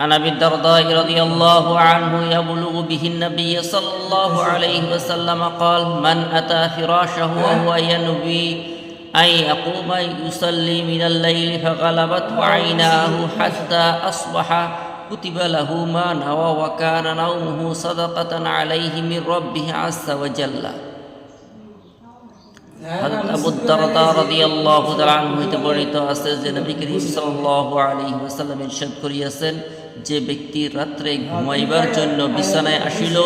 عن ابي الدرداء رضي الله عنه يبلغ به النبي صلى الله عليه وسلم قال من اتى فراشه وهو ينوي ان يقوم يصلي من الليل فغلبته عيناه حتى اصبح كتب له ما نوى وكان نومه صدقه عليه من ربه عز وجل হযরত আবু দারদা রাদিয়াল্লাহু তাআলা আনহু হইতে বর্ণিত আছে যে নবী করিম সাল্লাল্লাহু আলাইহি ওয়াসাল্লাম ইরশাদ করিয়াছেন যে ব্যক্তি রাত্রে ঘুমাইবার জন্য বিছানায় আসিল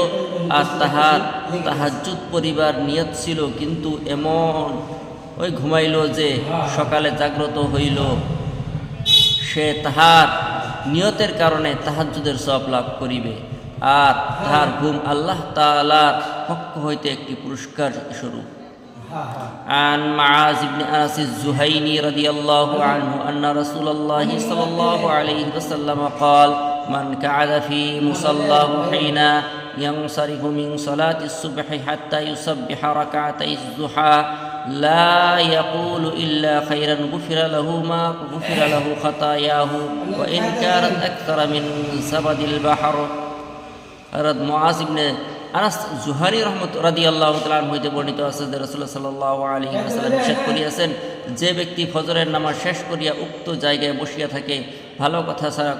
আর তাহার তাহাজ্জুদ পরিবার নিয়ত ছিল, কিন্তু এমন ওই ঘুমাইল যে সকালে জাগ্রত হইল। সে তাহার নিয়তের কারণে তাহাজ্জুদের সব লাভ করিবে আর তাহার ঘুম আল্লাহ তাআলার পক্ষ হইতে একটি পুরস্কার স্বরূপ। عن معاذ بن أنس الزهيني رضي الله عنه أن رسول الله صلى الله عليه وسلم قال من قعد في مصلاه حين ينصرف من صلاة الصبح حتى يسبح ركعتي الضحى لا يقول إلا خيرا غفر له ما غفر له خطاياه وإن كانت أكثر من سبد البحر. رد معاذ بن আনাস জুহারি রহমত রাদিয়াল্লাহু তাআলা হইতে বর্ণিত আছে যে রাসূলুল্লাহ সাল্লাল্লাহু আলাইহি ওয়াসাল্লাম ইরশাদ করিয়াছেন, যে ব্যক্তি ফজরের নামাজ শেষ করিয়া উক্ত জায়গায় বসিয়া থাকে, ভালো কথা ছাড়া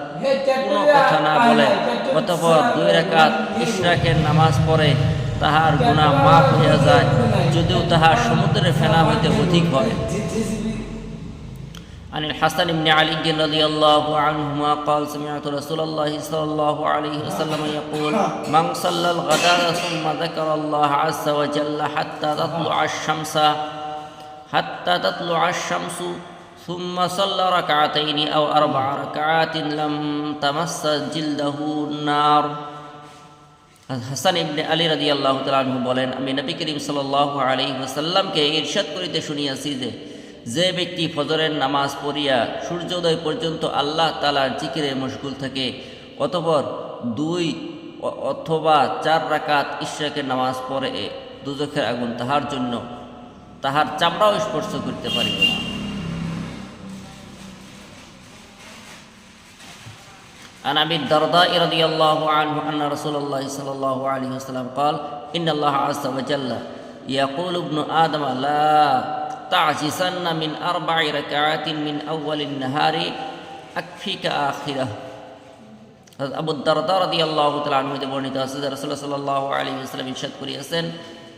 কোনো কথা না বলে, অতঃপর দুই রাকাত ইশরাকের নামাজ পড়ে, তাহার গুণা মাফ হইয়া যায়, যদিও তাহার সমুদ্রের ফেনা হইতে অধিক হয় عن الحسن بن علي رضي الله عنهما قال سمعت رسول الله صلى الله عليه وسلم يقول من صلى الغداء ثم ذكر الله عز وجل حتى تطلع الشمس حتى تطلع الشمس ثم صلى ركعتين أو أربع ركعات لم تمس جلده النار হাসান ইবনে আলী রাদি আল্লাহ তালু বলেন আমি নবী করিম সাল্লাহ আলী ওসাল্লামকে ইরশাদ করিতে শুনিয়াছি যে যে ব্যক্তি ফজরের নামাজ পড়িয়া সূর্যোদয় পর্যন্ত আল্লাহ তালার জিকিরে মশগুল থাকে অতপর দুই অ- অথবা চার রাকাত ইশরাকের নামাজ পড়ে দুজখের আগুন তাহার জন্য তাহার চামড়াও স্পর্শ করতে পারিবে না عن ابي الدرداء رضي الله عنه ان رسول الله صلى الله عليه وسلم قال ان الله عز وجل يقول ابن ادم لا তাজিসান্না মিন আরবাই রাকাতিন মিন আউয়ালিন নাহারি আখিরা আবু দারদা রাদিয়াল্লাহু তাআলা আনহু হতে বর্ণিত আছে যে রাসূলুল্লাহ সাল্লাল্লাহু আলাইহি করিয়াছেন,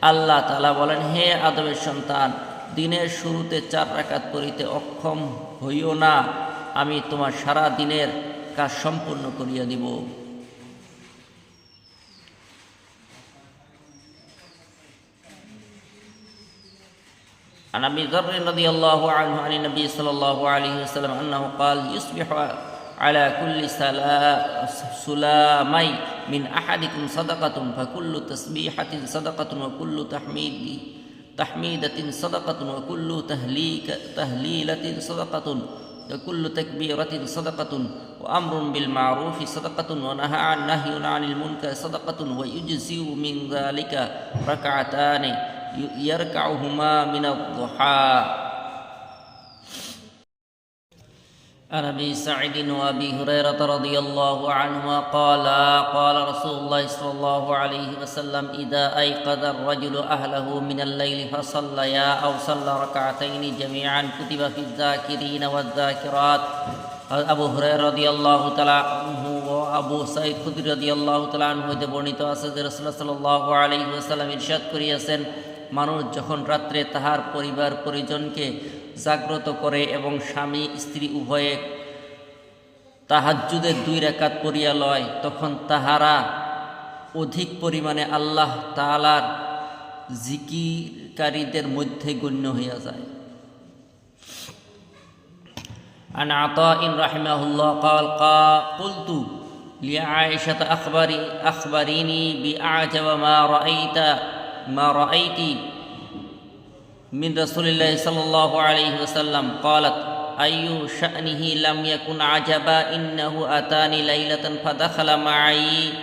আল্লাহ তাআলা বলেন, হে আদমের সন্তান, দিনের শুরুতে চার রাকাত পড়িতে অক্ষম হইও না। আমি তোমার সারা দিনের কাজ সম্পূর্ণ করিয়া দিব। عن أبي ذر رضي الله عنه عن النبي صلى الله عليه وسلم أنه قال يصبح على كل سلا- سلامي من أحدكم صدقة فكل تسبيحة صدقة وكل تحميد تحميدة صدقة وكل تهليك تهليلة صدقة وكل تكبيرة صدقة وأمر بالمعروف صدقة ونهى عن نهي عن المنكر صدقة ويجزي من ذلك ركعتان يركعهما من الضحى عن ابي سعيد وابي هريره رضي الله عنهما قال قال رسول الله صلى الله عليه وسلم اذا ايقظ الرجل اهله من الليل فصليا او صلى ركعتين جميعا كتب في الذاكرين والذاكرات আবু হুরায়রা রাদিয়াল্লাহু তাআলা আনহু ও আবু সাঈদ খুদরি রাদিয়াল্লাহু তাআলা আনহু হতে বর্ণিত আছে যে রাসূলুল্লাহ সাল্লাল্লাহু আলাইহি ওয়াসাল্লাম ইরশাদ করিয়াছেন মানুষ যখন রাত্রে তাহার পরিবার পরিজনকে জাগ্রত করে এবং স্বামী স্ত্রী উভয়ে তাহাজ্জুদের দুই রেখাত পড়িয়া লয় তখন তাহারা অধিক পরিমাণে আল্লাহ তাআলার জিকিরকারীদের মধ্যে গণ্য হইয়া যায় عن عطاء رحمه الله قال قال قلت لعائشة أخبري أخبريني بأعجب ما رأيت ما رأيت من رسول الله صلى الله عليه وسلم. قالت أي شأنه لم يكن عجبا إنه أتاني ليلة فدخل معي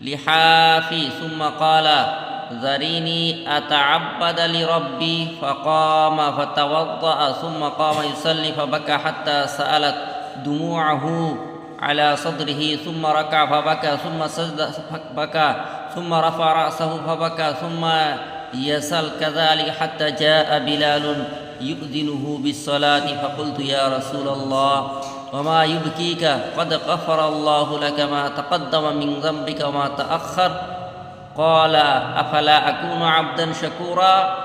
لحافي. ثم قال ذريني أتعبد لربي. فقام فتوضأ. ثم قام يصلي فبكى حتى سألت دموعه. على صدره ثم ركع فبكى ثم سجد فبكى ثم رفع رأسه فبكى ثم يسأل كذلك حتى جاء بلال يؤذنه بالصلاة. فقلت يا رسول الله وما يبكيك؟ قد غفر الله لك ما تقدم من ذنبك وما تأخر. قال أفلا أكون عبدا شكورا؟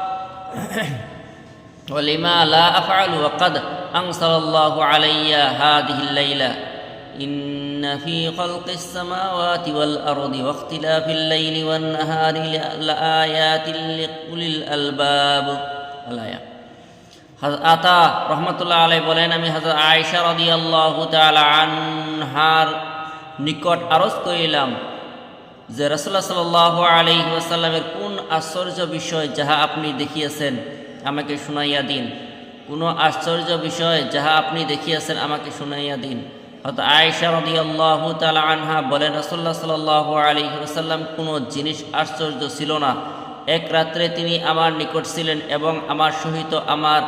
ولما لا أفعل وقد أنزل الله علي هذه الليلة. إن في خلق السماوات والأرض واختلاف الليل والنهار لآيات لأولي الألباب الآية আতা রহমতুল্লাহ আলাই বলেন আমি হাজর আয়সা রদি আল্লাহ আনহার নিকট আরজ করিলাম যে রসুল্লাহ সাল আলি ওয়াসাল্লামের কোন আশ্চর্য বিষয় যাহা আপনি দেখিয়েছেন আমাকে শুনাইয়া দিন কোনো আশ্চর্য বিষয় যাহা আপনি দেখিয়েছেন আমাকে শুনাইয়া দিন হয়তো আয়েশা রদি আল্লাহ তালা আনহা বলেন রসল্লাহ সাল আলী ওসাল্লাম কোনো জিনিস আশ্চর্য ছিল না। এক রাত্রে তিনি আমার নিকট ছিলেন এবং আমার সহিত আমার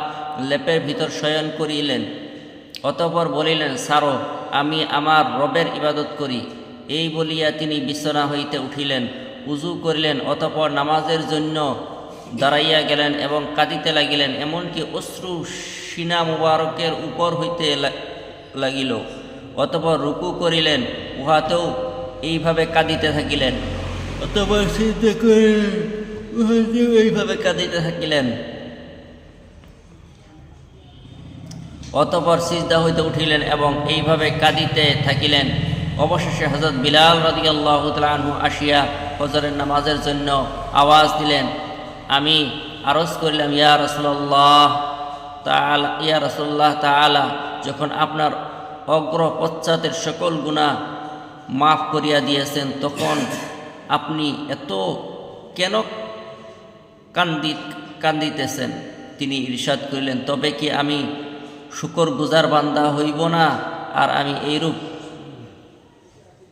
লেপের ভিতর শয়ন করিলেন। অতপর বলিলেন, সারো, আমি আমার রবের ইবাদত করি। এই বলিয়া তিনি বিছনা হইতে উঠিলেন, উজু করিলেন, অতপর নামাজের জন্য দাঁড়াইয়া গেলেন এবং কাঁদিতে লাগিলেন, এমনকি অশ্রু সিনা মুবারকের উপর হইতে লাগিল। অতপর রুকু করিলেন উহাতেও এইভাবে কাঁদিতে থাকিলেন। অতপর সিদ্ধ করিলেন উহাতেও এইভাবে কাঁদিতে থাকিলেন। অতপর সিজদা হইতে উঠিলেন এবং এইভাবে কাঁদিতে থাকিলেন। অবশেষে হজরত বিলাল রদি আল্লাহ আনহু আসিয়া হজরের নামাজের জন্য আওয়াজ দিলেন আমি আরজ করিলাম ইয়া রসল্লাহ তালা ইয়া রসল্লাহ তালা যখন আপনার অগ্র পশ্চাতের সকল গুণা মাফ করিয়া দিয়েছেন, তখন আপনি এত কেন কান্দি, কান্দিতেছেন? তিনি ইরশাদ করিলেন, তবে কি আমি শুকর গুজার বান্দা হইব না? আর আমি এইরূপ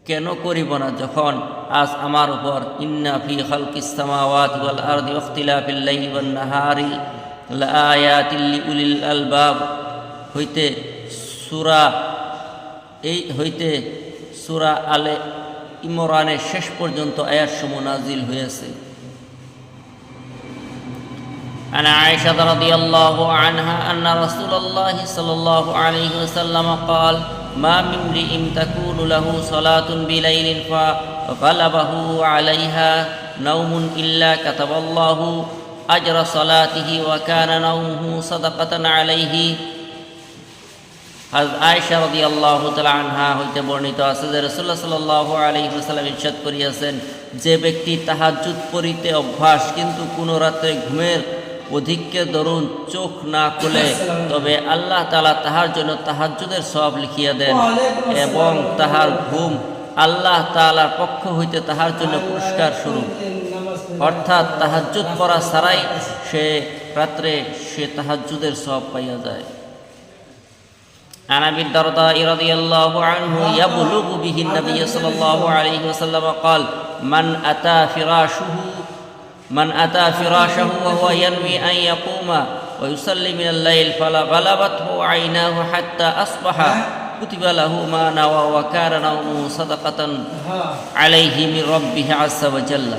কেন করিব না? যখন আজ আমার উপর, ইন্না ফি লাআয়াতিল লিউলিল আলবাব হইতে সূরা এই হইতে সূরা আলে ইমরানের শেষ পর্যন্ত আয়াতসমূহ নাজিল হয়েছে عن عائشة رضي الله عنها أن رسول الله صلى الله عليه وسلم قال ما من امرئ تكون له صلاة بليل فغلبه عليها نوم إلا كتب الله أجر صلاته وكان نومه صدقة عليه হাজ আয়সা রদি আল্লাহ আনহা হইতে বর্ণিত আছে যে রসুল্লাহ সাল্লাহ আলহি সাল্লাম ইরশাদ করিয়াছেন, যে ব্যক্তি তাহাজুদ পড়িতে অভ্যাস কিন্তু কোনো রাত্রে ঘুমের অধিককে দরুন চোখ না খুলে, তবে আল্লাহ তালা তাহার জন্য তাহাজুদের সব লিখিয়া দেন এবং তাহার ঘুম আল্লাহ তালার পক্ষ হইতে তাহার জন্য পুরস্কার শুরু অর্থাৎ তাহাজুদ পড়া ছাড়াই সে রাত্রে সে তাহাজুদের সব পাইয়া যায়। عن أبي الدرداء رضي الله عنه يبلغ به النبي صلى الله عليه وسلم قال من أتى فراشه من أتى فراشه وهو ينوي أن يقوم ويصلي من الليل فلغلبته عيناه حتى أصبح كتب له ما نوى وكان نومه صدقة عليه من ربه عز وجل.